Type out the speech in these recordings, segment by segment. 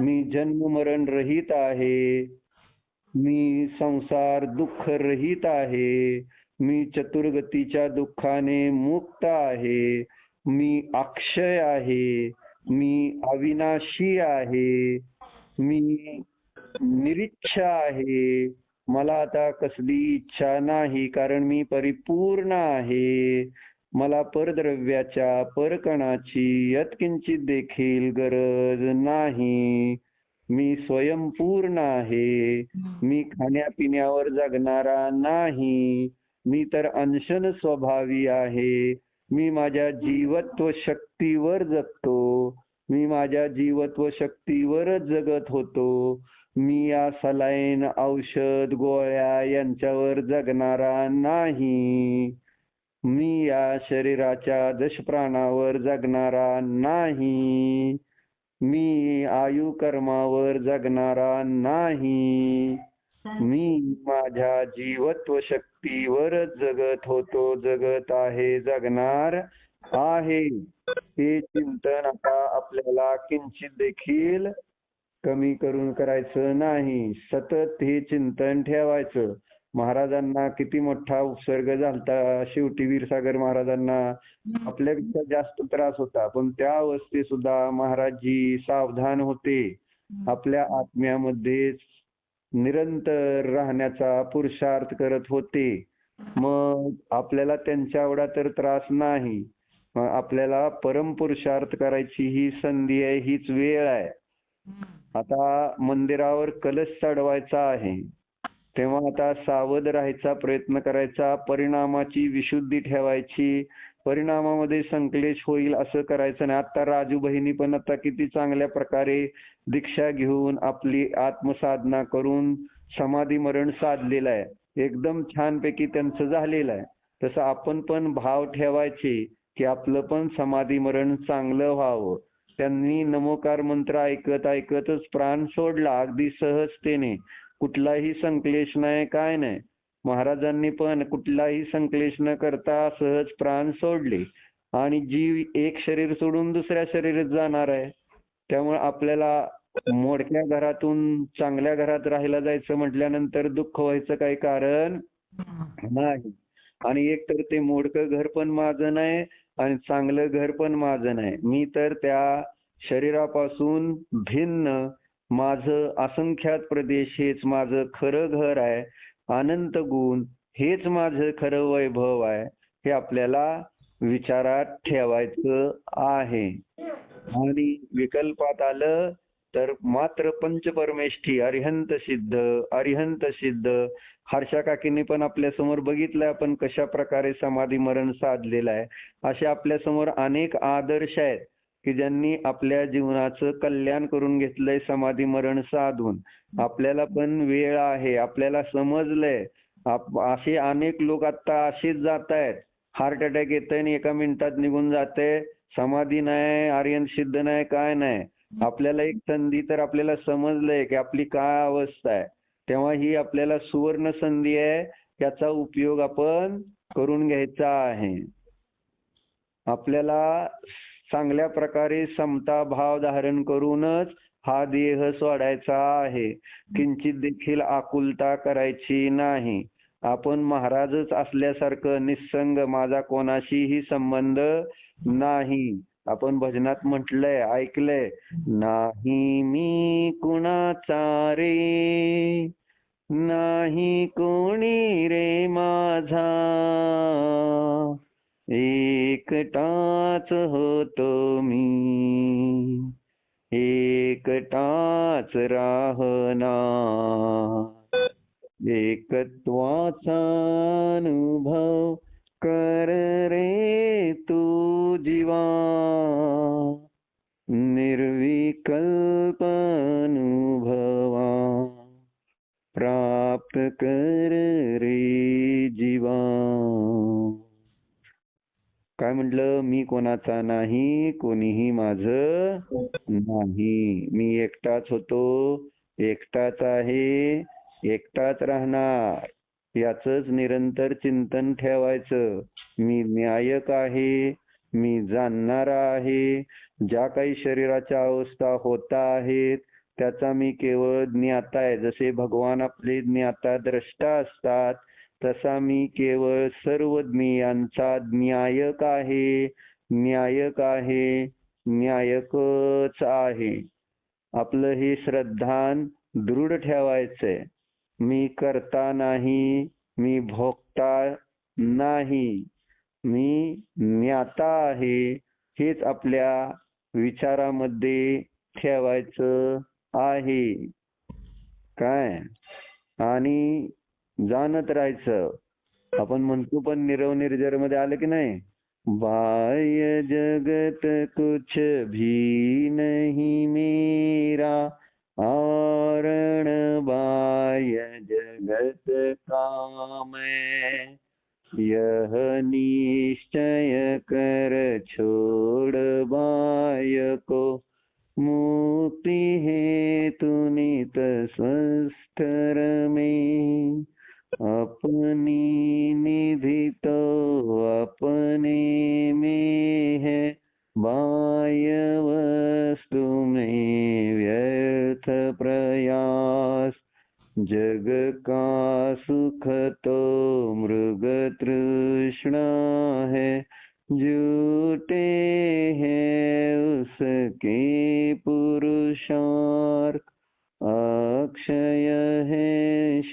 मी जन्म मरण रहित आहे. मी संसार दुःख रहित आहे. मी चतुर्गतीच्या दुःखाने मुक्त आहे. मी अक्षय आहे. मी अविनाशी आहे. मी निरीच्छा आहे. मला आता कसली इच्छा नाही कारण मी परिपूर्ण आहे. मला परद्रव्याच्या परकणाची यत्किंचित देखील गरज नाही. मी स्वयंपूर्ण आहे. मी खाण्यापिण्यावर जगणारा नाही. मी तर अंशन स्वभावी आहे. मी माझ्या जीवत्व शक्तीवर जगतो. मी माझ्या जीवत्व शक्तीवरच जगत होतो. मी या सलाईन औषध गोळ्या यांच्यावर जगणारा नाही. मी या शरीराच्या दशप्राणावर जगणारा नाही. मी आयु कर्मावर जगणारा नाही. मी माझ्या जीवत्व शक्तीवरच जगत होतो जगत आहे जगणार आहे. हे चिंतन आता आपल्याला किंचित देखील कमी करून करायचं नाही. सतत हे चिंतन ठेवायचं. महाराजांना किती मोठा उपसर्ग झालता. शेवटी वीरसागर महाराजांना आपल्यापेक्षा जास्त त्रास होता. पण त्या अवस्थेत सुद्धा महाराजजी सावधान होते. आपल्या आत्म्यामध्ये निरंतर राहण्याचा पुरुषार्थ करत होते. मग आपल्याला त्यांच्या एवढा तर त्रास नाही. मग आपल्याला परमपुरुषार्थ करायची ही संधी आहे हीच वेळ आहे. आता मंदिरावर कलश चढवायचा आहे. तेव्हा आता सावध राहायचा प्रयत्न करायचा परिणामाची विशुद्धी ठेवायची परिणामामध्ये संकलेश होईल असं करायचं नाही. आता राजू बहिणी पण आता किती चांगल्या प्रकारे दीक्षा घेऊन आपली आत्मसाधना करून समाधी मरण साधलेलं आहे. एकदम छानपैकी त्यांचं झालेलं आहे. तसं आपण पण भाव ठेवायचे की आपलं पण समाधी मरण चांगलं व्हावं. त्यांनी नमोकार मंत्र ऐकत ऐकतच प्राण सोडला. अगदी सहजतेने कुठलाही संकलेश नाही काय नाही. महाराजांनी पण कुठलाही संकलेश न करता सहज प्राण सोडले. आणि जीव एक शरीर सोडून दुसऱ्या शरीरात जाणार आहे. त्यामुळे आपल्याला मोडक्या घरातून चांगल्या घरात राहायला जायचं म्हटल्यानंतर दुःख व्हायचं काही कारण नाही. आणि एक तर ते मोडकं घर पण माझं नाही आणि चांगलं घर पण माझं नाही. मी तर त्या शरीरापासून भिन्न माझं असंख्यात प्रदेश हेच माझं खरं घर आहे. अनंत गुण हेच माझं खरं वैभव आहे. हे आपल्याला विचारात ठेवायचं आहे. आणि विकल्पात आलं तर मात्र पंचपरमेष्ठी अरिहंत सिद्ध अरिहंत सिद्ध. हर्षा काकींनी पण आपल्यासमोर बघितलंय आपण कशा प्रकारे समाधी मरण साधलेलं आहे. असे आपल्यासमोर अनेक आदर्श आहेत. की ज्यांनी आपल्या जीवनाचं कल्याण करून घेतलंय समाधी मरण साधून. आपल्याला पण वेळ आहे आपल्याला समजलंय. असे अनेक लोक आता असेच जात आहेत हार्ट अटॅक येत आणि एका मिनिटात निघून जाते. समाधी नाही आर्यन सिद्ध नाही काय नाही. आपल्याला एक संधी तर आपल्याला समजलंय की आपली काय अवस्था आहे. तेव्हा ही आपल्याला सुवर्ण संधी आहे याचा उपयोग आपण करून घ्यायचा आहे. आपल्याला चांगल्या प्रकारे समता भाव धारण करूनच हा देह सोडायचा आहे. किंचित देखील आकुलता करायची नाही. आपण महाराजच असल्यासारखं निसंग माझा कोणाशीही संबंध नाही. आपण भजनात म्हटलंय ऐकलंय नाही मी कुणाचा रे? नाही कोणी रे माझा? एकटाच होतो मी. एकटाच राहना एकत्वाचा अनुभव कर रे तू जीवा. निर्विकल्प अनुभवा प्राप्त कर रे जीवा. काय म्हटलं? मी कोणाचा नाही कोणीही माझ नाही. मी एकटाच होतो एकटाच आहे एकटाच राहणार. याच निरंतर चिंतन ठेवायचं. मी न्यायक आहे मी जाणणारा आहे. ज्या काही शरीराच्या अवस्था होता आहेत त्याचा मी केवळ ज्ञाता आहे. जसे भगवान आपले ज्ञाता द्रष्टा असतात तसा मी केवळ सर्व ज्ञेयांचा न्यायक आहे. न्यायक आहे. न्यायकच आहे. आपलं हे श्रद्धान दृढ ठेवायचंय. मी करता नाही. मी भोगता नाही. मी ज्ञाता आहे. हेच आपल्या विचारामध्ये ठेवायचं आहे. काय? आणि जाणत राहायचं. आपण म्हणतो पण निरव निर्जर मध्ये आलं की नाही? बाह्य जगत कुछ भी नहीं मेरा. आरण बाह्य जगत का मैं यह निश्चय कर छोड़ बाह्य को. मुक्ति है तुनित स्वस्थर में 呃不。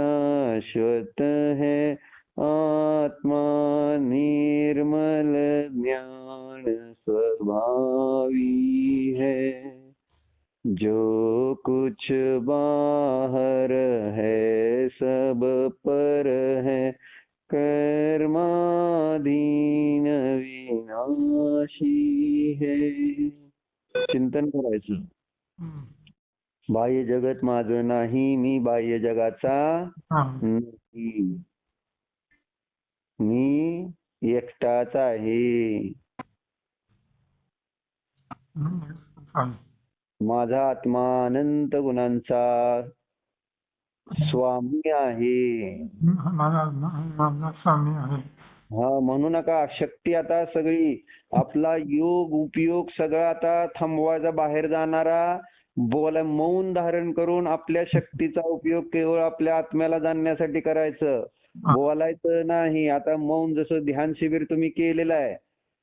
शाश्वत है। आत्मा निर्मल, ज्ञान स्वभावी है। जो कुछ बाहर है, सब पर है। कर्माधीन विनाशी है। चिंतन करायचं. बाह्य जगत माझं नाही मी बाह्य जगाचा हा. नाही. मी एकटाच आहे. माझा आत्मा अनंत गुणांचा स्वामी आहे. हा म्हणू नका शक्ती आता सगळी. आपला योग उपयोग सगळा आता थांबवायचा बाहेर जाणारा बोला मौन धारण करून आपल्या शक्तीचा उपयोग केवळ आपल्या आत्म्याला जाणण्यासाठी करायचं. बोलायचं नाही. आता मौन जसं ध्यान शिबिर तुम्ही केलेलं आहे.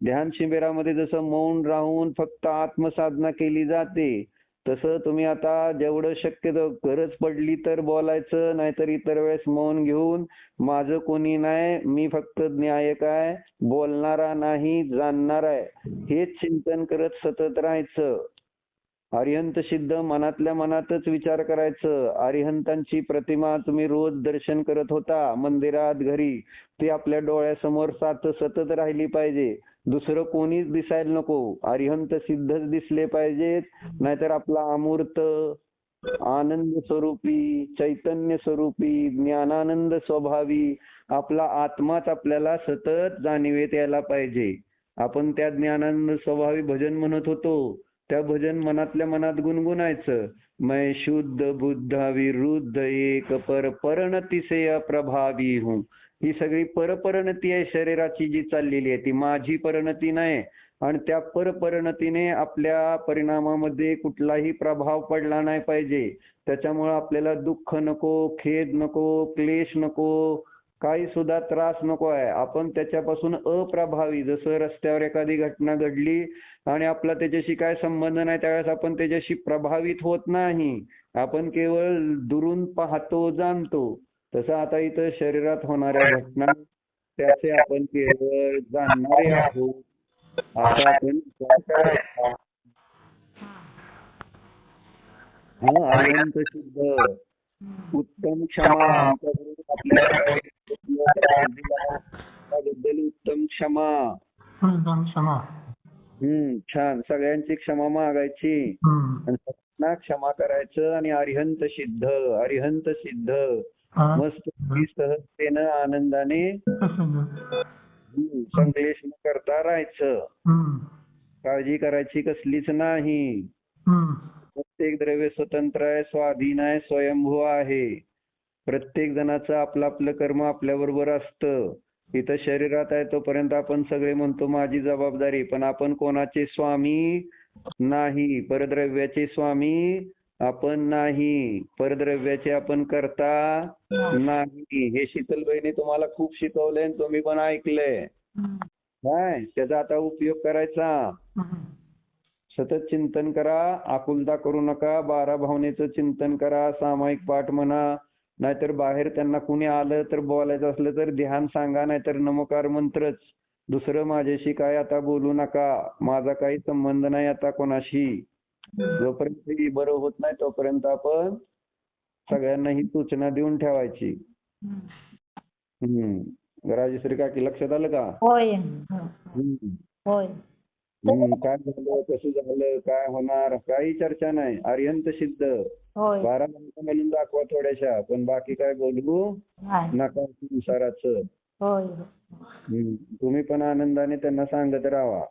ध्यान शिबिरामध्ये जसं मौन राहून फक्त आत्मसाधना केली जाते तसं तुम्ही आता जेवढं शक्य गरज पडली तर बोलायचं नाहीतर इतर वेळेस मौन घेऊन माझं कोणी नाही मी फक्त न्यायक आहे बोलणारा नाही जाणणार आहे. हेच चिंतन करत सतत राहायचं. अरिहंत सिद्ध मनातल्या मनातच विचार करायचं. अरिहंतांची प्रतिमा तुम्ही रोज दर्शन करत होता मंदिरात घरी. ती आपल्या डोळ्यासमोर सात सतत राहिली पाहिजे. दुसरं कोणीच दिसायला नको. अरिहंत सिद्धच दिसले पाहिजेत. नाहीतर आपला अमूर्त आनंद स्वरूपी चैतन्य स्वरूपी ज्ञानानंद स्वभावी आपला आत्माच आपल्याला सतत जाणीवेत यायला पाहिजे. आपण त्या ज्ञानानंद स्वभावी भजन म्हणत होतो. त्या भजन मनातल्या मनात गुणगुणायचं. मैं शुद्ध बुद्धा विरुद्ध एक पर परिणती प्रभावी हूं. ही सगळी परपरणती आहे शरीराची जी चाललेली आहे ती माझी परिणती नाही. आणि त्या परपरणतीने आपल्या परिणामामध्ये कुठलाही प्रभाव पडला नाही पाहिजे. त्याच्यामुळे आपल्याला दुःख नको खेद नको क्लेश नको काही सुद्धा त्रास नको आहे. आपण त्याच्यापासून अप्रभावी जसं रस्त्यावर एखादी घटना घडली आणि आपला त्याच्याशी काय संबंध नाही त्यावेळेस आपण त्याच्याशी प्रभावित होत नाही. आपण केवळ दुरून पाहतो जाणतो. तसं आता इथं शरीरात होणाऱ्या घटना त्याचे आपण केवळ जाणणारे आहोत. आता आपण हा अनंत शुद्ध. उत्तम क्षमा उत्तम क्षमा. क्षमा. हम्म छान. सगळ्यांची क्षमा मागायची. क्षमा करायचं आणि अरिहंत सिद्ध अरिहंत सिद्ध. मस्त सहजतेनं आनंदाने संकलेश न करता राहायचं. काळजी करायची कसलीच नाही. प्रत्येक द्रव्य स्वतंत्र आहे स्वाधीन आहे स्वयंभू आहे. प्रत्येक जणाचं आपलं आपलं कर्म आपल्या बरोबर असतं. इथं शरीरात आहे तोपर्यंत आपण सगळे म्हणतो माझी जबाबदारी. पण आपण कोणाचे स्वामी नाही. परद्रव्याचे स्वामी आपण नाही. परद्रव्याचे आपण करता नाही. हे शीतल बहिणी तुम्हाला खूप शिकवलंय तुम्ही पण ऐकलंय. काय? त्याचा आता उपयोग करायचा. सतत चिंतन करा आकुलता करू नका बारा भावनेचं चिंतन करा सामायिक पाठ म्हणा. नाहीतर बाहेर त्यांना कुणी आलं तर बोलायचं असलं तर ध्यान सांगा नाहीतर नमकार मंत्रच. दुसरं माझ्याशी काय आता बोलू नका. माझा काही संबंध नाही आता कोणाशी. जोपर्यंत बरं होत नाही तोपर्यंत आपण सगळ्यांना ही सूचना देऊन ठेवायची. हम्म. राजेश्री काकी लक्षात आलं का? होय. होय. काय झालं कसं झालं काय होणार काही चर्चा नाही. अर्यंत सिद्ध. बारा मिनिटं म्हणून दाखवा थोड्याशा पण बाकी काय बोलू. नका संसाराचं. तुम्ही पण आनंदाने त्यांना सांगत राहा.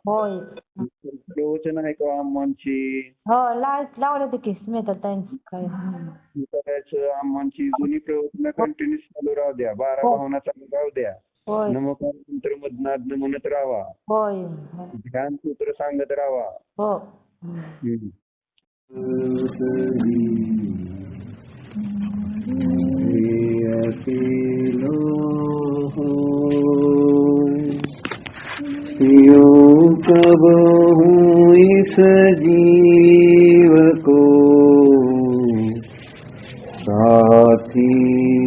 प्रवचन आहे का अम्मांची? हो लाव लावले. करायचं अम्मांची जुनी प्रवचन कंटिन्यू चालू राहू द्या. बारा हो. भावना चालू राहू द्या. मंत्र मधनाद म्हणत राहा होय. ध्यान सूत्र सांगत राहा हो. यो कब हूँ इस जीव को साथी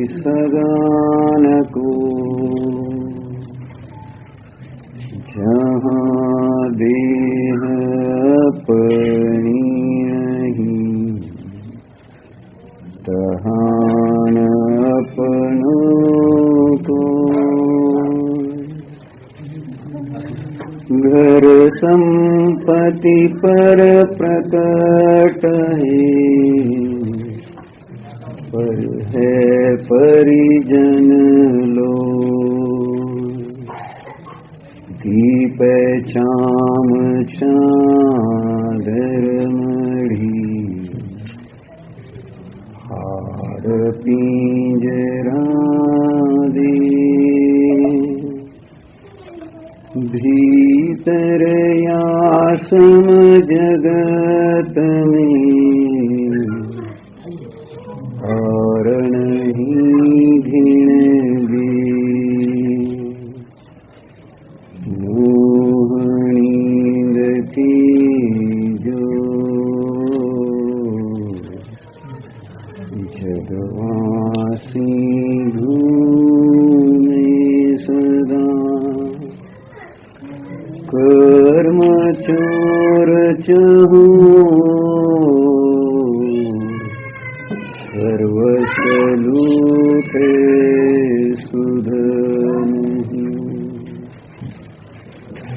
सगान को पर प्रकट है पर है परिजन लो दीप चाम चादर मढ़ी। हार पिंजरा दे भीतर यासम जगत में।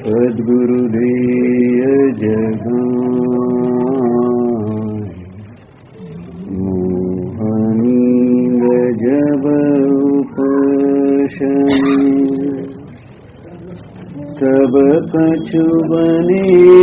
सद्गुरुदेय जगाए मोहनी सब कछु बने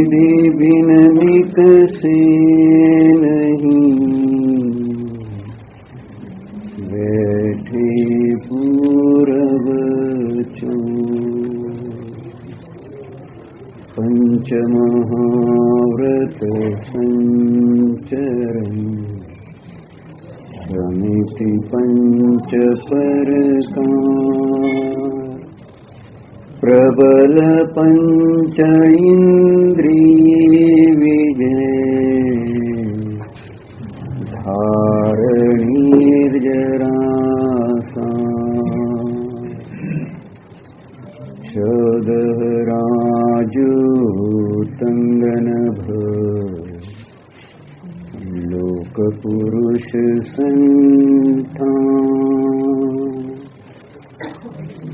च सञ्चरम् रमिति पञ्च परता प्रबल पञ्च इन्द्रिये विजय। लोकपुरुष लोक पुरुष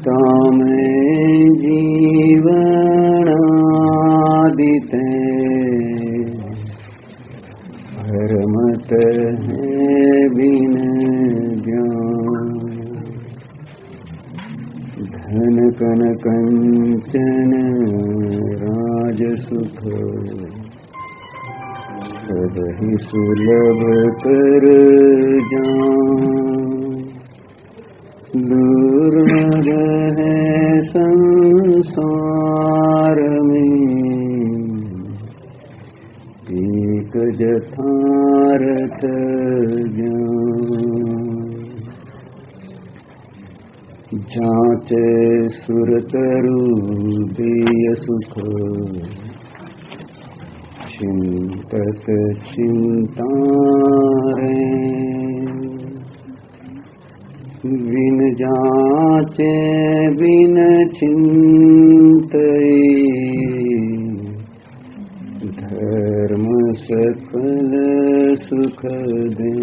तामे सदहि सुलभ कर दूर रहे संसार में एक ज्ञान जाचे सुरतरु देय सुख चिंतत चिंतारे बिन जाचे बिन चिंतई। धर्म सकल सुख दे।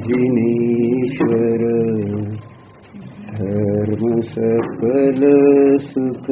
जिनीश्वर धर्म सकल सुख